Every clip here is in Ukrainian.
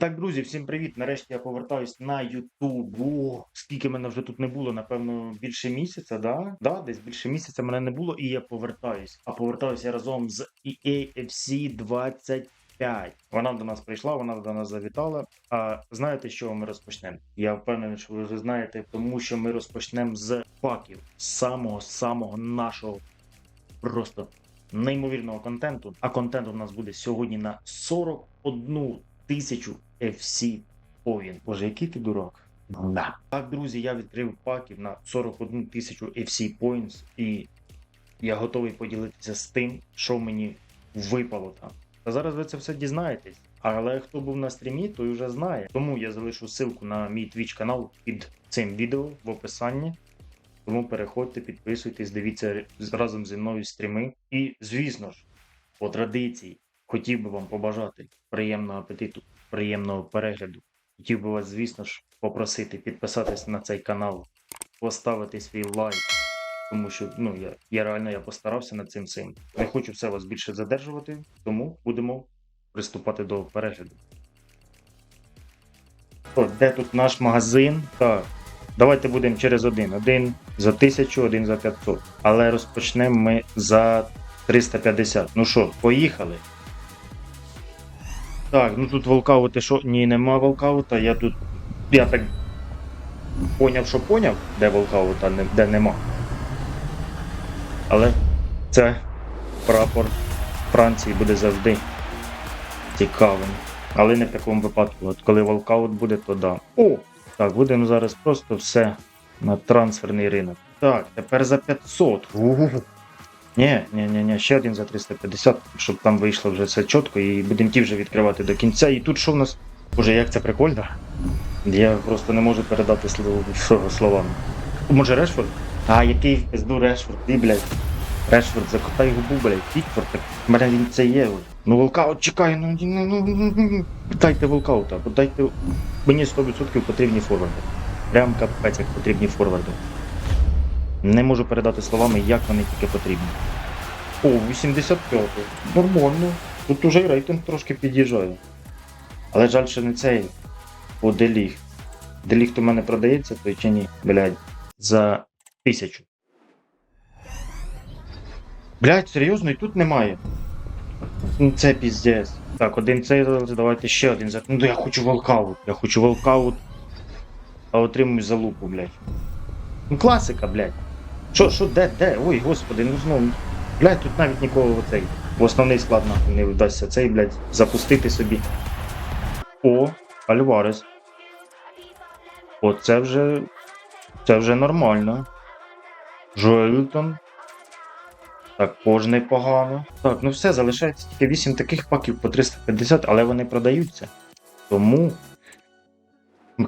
Так, друзі, всім привіт. Нарешті я повертаюсь на. О, скільки мене вже тут не було, напевно, більше місяця, да? Да, десь більше місяця мене не було, і я повертаюсь. А повертаюсь я разом з E EA FC 25. Вона до нас прийшла, вона до нас завітала. А знаєте, з чого ми розпочнемо? Я впевнений, що ви вже знаєте, тому що ми розпочнемо з паків самого самого нашого просто неймовірного контенту. А контент у нас буде сьогодні на 41 тисячу FC Point. Боже, який ти дурак. Да. Так, друзі, я відкрив паків на 41 тисячу FC Points і я готовий поділитися з тим, що мені випало там. Та зараз ви це все дізнаєтесь. Але хто був на стрімі, той вже знає. Тому я залишу ссылку на мій Twitch канал під цим відео в описанні. Тому переходьте, підписуйтесь, дивіться разом зі мною стріми. І, звісно ж, по традиції, хотів би вам побажати приємного апетиту, приємного перегляду. Хотів би вас, звісно ж, попросити підписатись на цей канал, поставити свій лайк, тому що ну, я, я реально я постарався над цим всім. Не хочу все вас більше задержувати, тому будемо приступати до перегляду. О, де тут наш магазин? Так. Давайте будемо через один. Один за 1000, один за 500. Але розпочнемо ми за 350. Ну що, поїхали. Так, ну тут волкаути що? Ні, нема волкаута. Я тут. Я так поняв, що поняв, де волкаут, а де нема. Але це прапор Франції буде завжди цікавим. Але не в такому випадку. От коли волкаут буде, то да. О! Так, будемо зараз просто все на трансферний ринок. Так, тепер за 500. У-у-у. Ні, ні, ні, ні, ще один за 350, щоб там вийшло вже все чітко, і ті вже відкривати до кінця. І тут що в нас? Боже, як це прикольно. Я просто не можу передати словами. Може Решфорд? А, який в пизду Решфорд, ти, блядь. Решфорд, закотай губу, блядь, Пікфорд, так в мене він це є. Ну, волкаут чекай, ну, ну, ну, ну, ну, ну. Дайте волкаута, дайте. Мені 100% потрібні форварди. Прям капець, як потрібні форварди. Не можу передати словами, як вони тільки потрібні. О, 85. Нормально. Тут уже і рейтинг трошки під'їжджає. Але жаль, що не цей. О, Деліг. Деліг у мене продається, той чи ні? Блядь. За тисячу. Блядь, серйозно, і тут немає. Ну це піздець. Так, один цей давайте ще один за. Ну я хочу волкаут. Я хочу волкаут. А отримую залупу, блядь. Ну класика, блядь. Що, що, де, де? Ой, господи, ну знову. Блядь, тут навіть нікого оцей. В основний склад нахуй не вдасться цей, блядь, запустити собі. О, Альварес. О, це вже. Це вже нормально. Жоельтон. Також непогано. Так, ну все, залишається тільки 8 таких паків по 350, але вони продаються. Тому.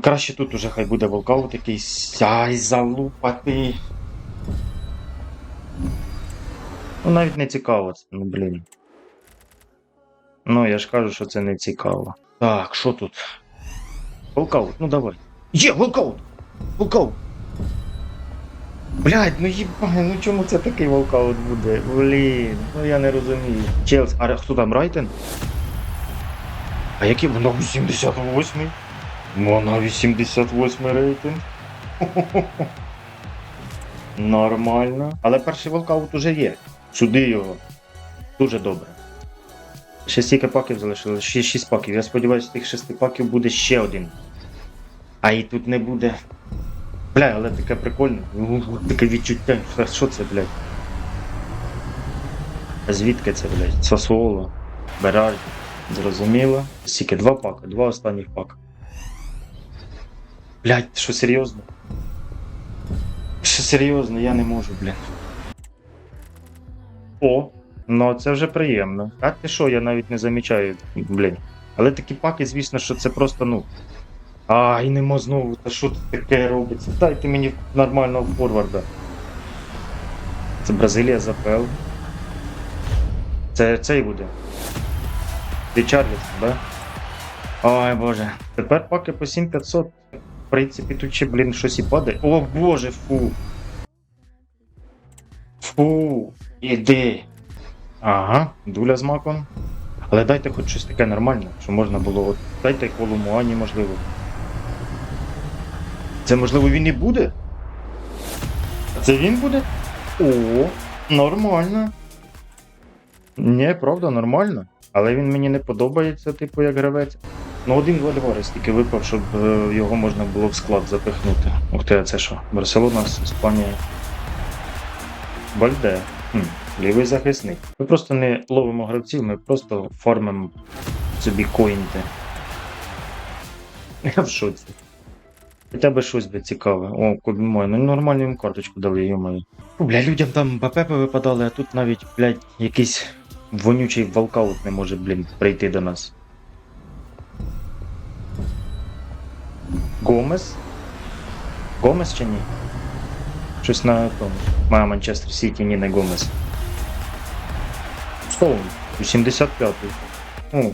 Краще тут уже хай буде волкаут якийсь. Ай, залупати. Ну навіть не цікаво ну блін. Ну, я ж кажу, що це не цікаво. Так, що тут? Волкаут, ну давай. Є, волкаут! Волкаут! Блядь, ну їбай, ну чому це такий волкаут буде? Блін, ну я не розумію. Челс, а хто там Райтен? А який воно 88-й? Вона 88 рейтинг. Нормально. Але перший волкаут уже є. Сюди його. Дуже добре. Ще стільки паків залишилось, ще 6 паків. Я сподіваюся, тих 6 паків буде ще один. А і тут не буде. Бля, але таке прикольне. Таке відчуття. Що- це, блядь? А Звідки це, блядь? Сосуоло, Берарді. Зрозуміло. Стільки два пака, два останніх пака. Блядь, що серйозно? Що серйозно, я не можу, блін. О, ну це вже приємно. А ти що, я навіть не замічаю, блін. Але такі паки, звісно, що це просто, ну. Ай, нема знову, та що тут таке робиться? Дайте мені нормального форварда. Це Бразилія ЗПЛ. Це цей буде. Річарлісон, да? Ой боже. Тепер паки по 7500. В принципі, тут ще, блін, щось і падає. О боже, фу. Фу. Іди. Ага, дуля з маком. Але дайте хоч щось таке нормальне, що можна було. От, дайте Колумуані, можливо. Це можливо він і буде? Це він буде? О, нормально. Ні, правда, нормально. Але він мені не подобається, типу, як гравець. Ну, один Вальварес тільки випав, щоб е, його можна було в склад запихнути. Ух ти, а це що? Барселона з Іспанія. Вальде. Хм, лівий захисник. Ми просто не ловимо гравців, ми просто фармимо собі коінти. Я в шоці. Хоча б щось би цікаве. О, кубімой, ну нормально їм карточку дали, йомаю. Бля, людям там БП випадали, а тут навіть, блядь, якийсь вонючий волкаут не може, блін, прийти до нас. Гомес? Гомес чи ні? Щось на тому. Має Манчестер Сіті, ні, не Гомес. Стоун, 85-й. О.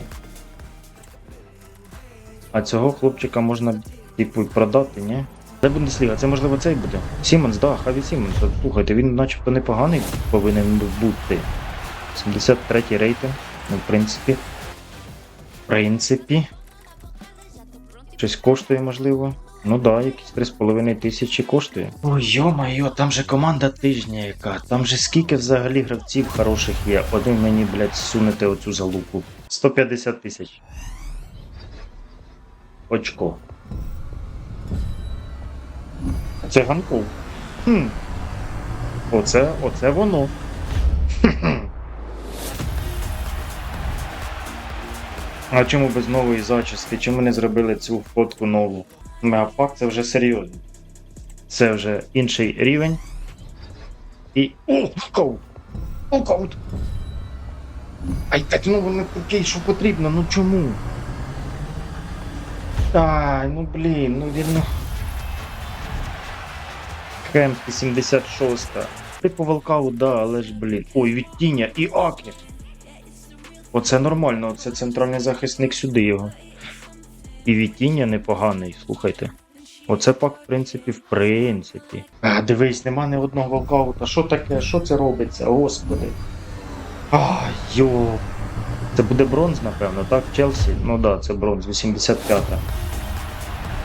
А цього хлопчика можна, типу, продати, ні? Це Бундесліга, це можливо цей буде. Сімонс, да, Хаві Сімонс. Слухайте, він начебто непоганий повинен бути. 73-й рейтинг, ну, в принципі. В принципі. Щось коштує, можливо. Ну да, якісь 3,5 тисячі коштує. Ой, йо-майо, там же команда тижня яка. Там же скільки взагалі гравців хороших є. Один мені, блядь, сунете оцю залупу. 150 тисяч. Очко. Це Ганков. Хм. Оце, оце воно. А чому без нової зачіски? Чому не зробили цю фотку нову? Мегапак це вже серйозно. Це вже інший рівень. І. О, нокаут! Ай, так ну воно такий, що потрібно, ну чому? Ай, ну блін, ну він ну. Хемський 76. Типу волкаут, да, але ж блін. Ой, відтіння і Акі. Оце нормально, це центральний захисник сюди його. І відтіння непоганий, слухайте. Оце пак, в принципі, в принципі. А, дивись, нема ні одного волкаута. Що таке? Що це робиться? Господи. А, йо. Це буде бронз, напевно, так? Челсі? Ну да, це бронз, 85-та.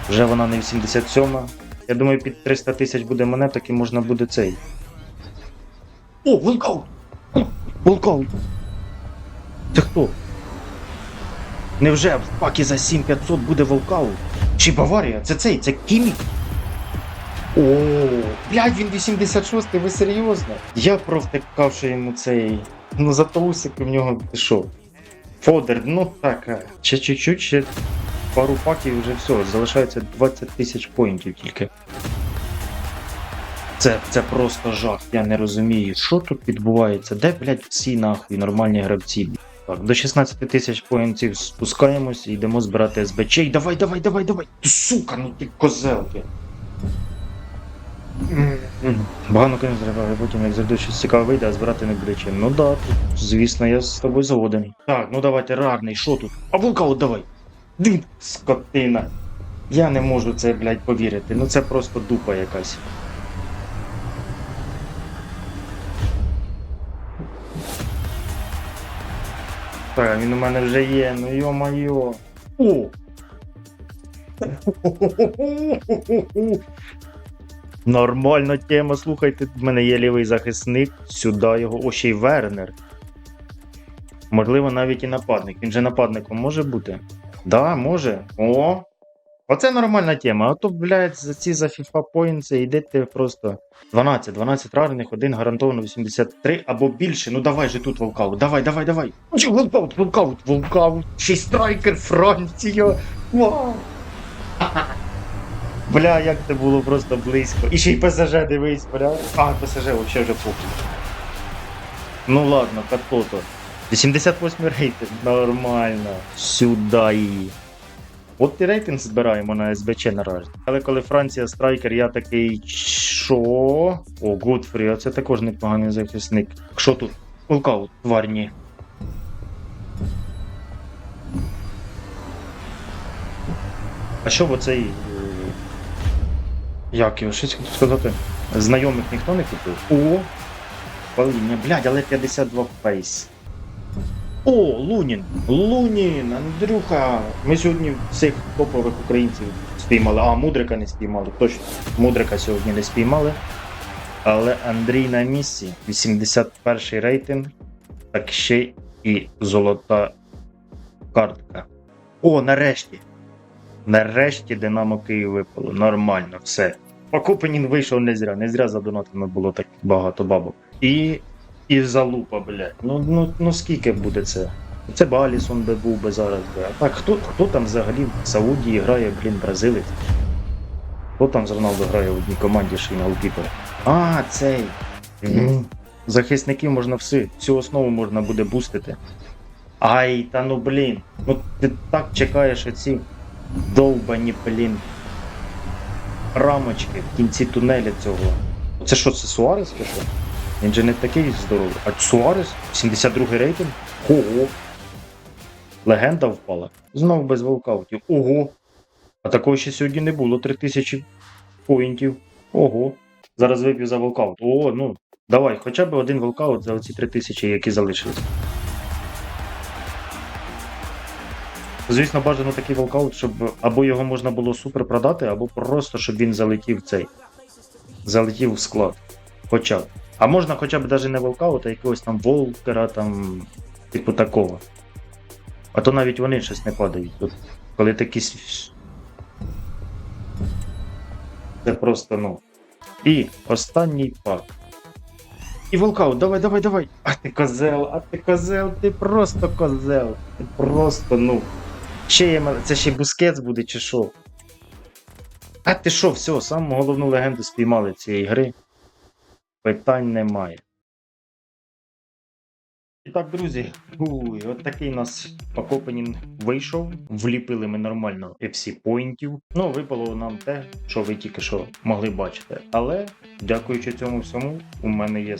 Вже вона не 87-ма. Я думаю, під 300 тисяч буде монеток і можна буде цей. О, волкаут! Волкаут! Це хто? Невже в пакі за 7500 буде волкаут? Чи Баварія? Це цей, це Кімік? О, блядь, він 86-й, ви серйозно? Я провтикав, що йому цей. Ну за усики в нього що? Фодер, ну так, ще чуть-чуть, ще пару паків вже все, залишається 20 тисяч поінтів тільки. Це, це просто жах, я не розумію, що тут відбувається, де, блядь, всі нахуй нормальні гравці. Так, до 16 тисяч поінтів спускаємось і йдемо збирати СБЧ. Давай, давай, давай, давай! Сука, ну ти козел ти. Багано треба, а потім як завжди щось цікаве вийде, а збирати не буде чим. Ну да, тут, звісно, я з тобою згоден. Так, ну давайте рарний, що тут? А вулкаут давай! Дин, скотина. Я не можу це, блядь, повірити. Ну це просто дупа якась. Так, він у мене вже є, ну йо-майо. О! Нормальна тема, слухайте, в мене є лівий захисник, сюди його. О, ще й Вернер. Можливо, навіть і нападник. Він же нападником може бути? Да, може. О! Оце нормальна тема. А то, блядь, за ці за FIFA Points йдете просто 12, 12 рарних, один гарантовано 83 або більше. Ну давай же тут волкаут. Давай, давай, давай. Чи волкаут, волкаут, волкаут. Ще страйкер Франція. Вау. Бля, як це було просто близько. І ще й ПСЖ дивись, бля. А, ПСЖ взагалі вже похуй. Ну ладно, так то-то. 88 рейтинг, нормально. Сюди її. От і рейтинг збираємо на СБЧ наразі. Але коли Франція страйкер, я такий. Що? О, Гудфрі, а це також непоганий захисник. Що тут? Волкаут, тварні. А що в оцей. е, Як його? Щось хотів сказати? Знайомих ніхто не купив? О! Паління, блядь, але 52 фейс. О, Лунін! Лунін, Андрюха! Ми сьогодні всіх топових українців спіймали. А, Мудрика не спіймали. Точно. Мудрика сьогодні не спіймали. Але Андрій на місці. 81 рейтинг. Так ще і золота картка. О, нарешті! Нарешті Динамо Київ випало. Нормально, все. Покупенін вийшов не зря. Не зря задонатено було так багато бабок. І. І залупа, блядь. Ну, ну, ну скільки буде це? Це б Алісон би був би зараз. Би. А так, хто, хто там взагалі в Саудії грає, блін, бразилець? Хто там з Роналдо грає в одній команді, що він голкіпер? А, цей. Мгм. Захисників можна всі, всю основу можна буде бустити. Ай, та ну блін. Ну ти так чекаєш оці довбані, блін. Рамочки в кінці тунеля цього. Це що, це Суарес що? Він же не такий здоровий. А Суарес? 72 рейтинг? Ого. Легенда впала. Знов без волкаутів. Ого. А такого ще сьогодні не було. 3000 поінтів. Ого. Зараз вип'ю за волкаут. О, ну. Давай, хоча б один волкаут за оці 3000, які залишились. Звісно, бажано такий волкаут, щоб або його можна було супер продати, або просто щоб він залетів цей. Залетів в склад. Хоча б. А можна хоча б навіть не волкаут, а якогось там волкера, там, типу такого. А то навіть вони щось не падають. Тут, коли такі. Це просто, ну. І останній пак. І волкаут, давай, давай, давай. А ти козел, а ти козел, ти просто козел. Ти просто, ну. Ще є, це ще бускетс буде, чи що? А ти що, все, саму головну легенду спіймали цієї гри. Питань немає. І так, друзі, уй, от такий у нас Покопанін вийшов. Вліпили ми нормально FC поінтів. Ну, випало нам те, що ви тільки що могли бачити. Але, дякуючи цьому всьому, у мене є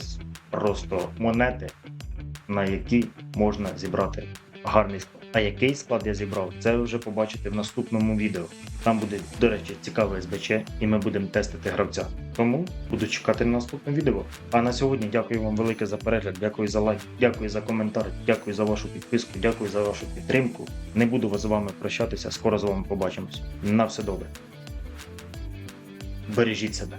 просто монети, на які можна зібрати гарний склад. А який склад я зібрав, це ви вже побачите в наступному відео. Там буде, до речі, цікаве СБЧ, і ми будемо тестити гравця. Тому буду чекати на наступне відео. А на сьогодні дякую вам велике за перегляд, дякую за лайк, дякую за коментар, дякую за вашу підписку, дякую за вашу підтримку. Не буду з вами прощатися, скоро з вами побачимось. На все добре. Бережіть себе.